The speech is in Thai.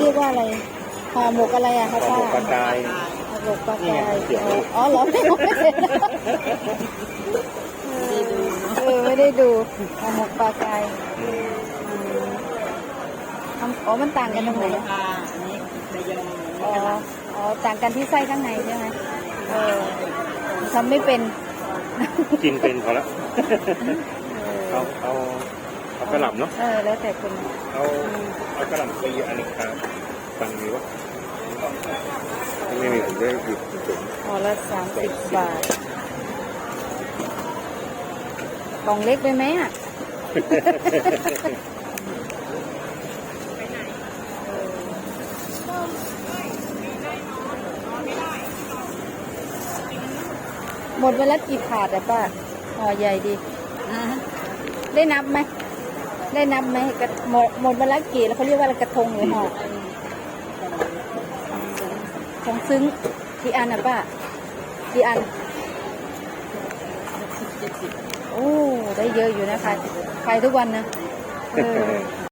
กว่าอะไรห่อหมกอะไรอะคะห่อป้าหมกปลากายห่อหมกปลานี่กาไงยเขียนไว้อ๋อเหรอไม่เห็นเออไม่ได้ดูห่อหมกปลากายอืมทำอ๋อมันต่างกันตรงไหนค่ะอันนี้ใบยองอ๋ออ๋อต่างกันที่ไส้ข้างในใช่ไหมเออทำไม่เป็น กินเป็นพอละเอเอาอเอาเอา กระหล่ำเนาะ เออ แล้วแต่คนเอาเอากระหล่ำปีอันนี้ครับตังค์มีวะไม่มีผมได้หยุดจุ่มห่อละสามสิบบาทกล่องเล็กไปไหมอะหมดไปแล้วกี่ถาดอะป้าห่อใหญ่ดีอ่าได้นับไหม ได้นับไหมกระหมดหมดมาแล้วกี่แล้วเขาเรียกว่ากระทงหรือห่อของซึ้งกี่อันนะป้ากี่อันโอ้ได้เยอะอยู่นะคะขายทุกวันนะเออ